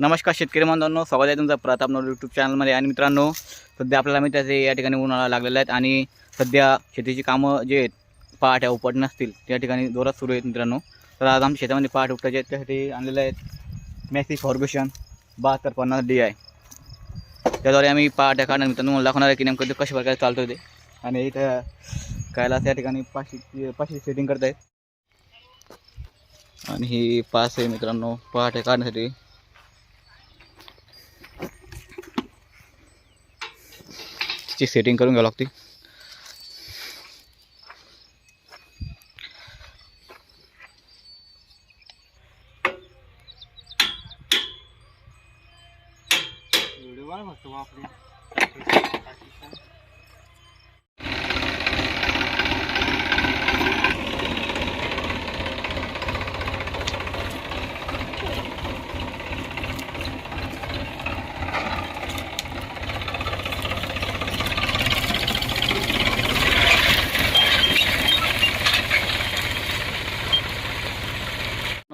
नमस्कार शेतकरी बांधवांनो स्वागत आहे तुमचं प्रताप नोड यूट्यूब चॅनलमध्ये आणि मित्रांनो सध्या आपल्याला माहिती या ठिकाणी उन्हाळा लागलेला आहेत आणि सध्या शेतीची कामं जे आहेत पहाट्या उपटणं असतील त्या ठिकाणी जोरात सुरू आहेत मित्रांनो. तर आज आमच्या शेतामध्ये पहाट उपटायचे आहेत त्यासाठी आणलेले आहेत मॅसी फॉर्गेशन बहात्तर पन्नास डी आहे त्याद्वारे आम्ही पहाट्या काढणार मित्रांनो मला दाखवणार आहे की नेमकं ते कशा प्रकारे चालतो ते. आणि इथं कायला या ठिकाणी पाचशे पाचशे सेटिंग करत आहेत आणि ही पाच आहे मित्रांनो पहाटे काढण्यासाठी. ची सेटिंग करून घ्यावं लागते.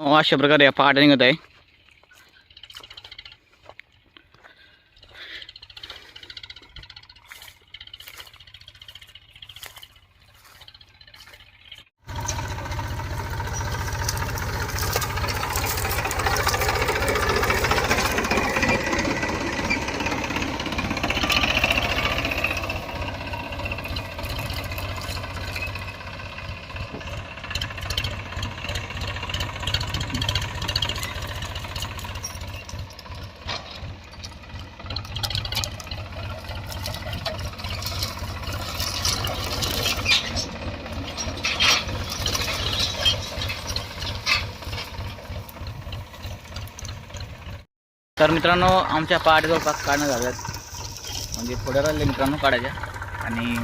अशा प्रकारे या पहाटे निघत आहे तर मित्रांनो आमच्या पहाटे जवळपास काढणं झाल्यात म्हणजे थोड्या राहिले मित्रांनो काढायच्या आणि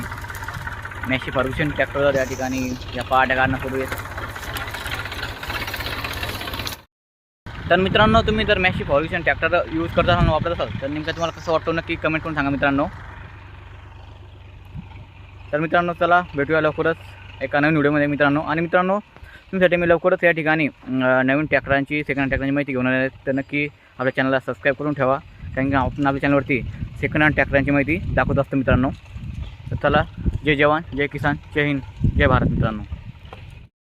मॅशी फर्ग्युशन ट्रॅक्टर या ठिकाणी या पहाट्या काढणं सुरू आहे. तर मित्रांनो तुम्ही जर मॅशी फॉर्ग्युशन ट्रॅक्टर यूज करत असाल वापरत असाल तर नेमकं तुम्हाला कसं वाटतं नक्की कमेंट करून सांगा मित्रांनो. तर मित्रांनो चला भेटूया लवकरच एका नवीन व्हिडिओमध्ये मित्रांनो. आणि मित्रांनो तुमच्यासाठी मी लवकरच या ठिकाणी नवीन ट्रॅक्टरांची सेकंड हँड ट्रॅक्टरांची माहिती घेऊन आले तर नक्की आपल्या चॅनलला सबस्क्राईब करून ठेवा. कारण की आपण आपल्या चॅनलवरती सेकंड हँड ट्रॅक्टरांची माहिती दाखवत असतो मित्रांनो. तर चला जय जवान जय किसान जय हिंद जय भारत मित्रांनो.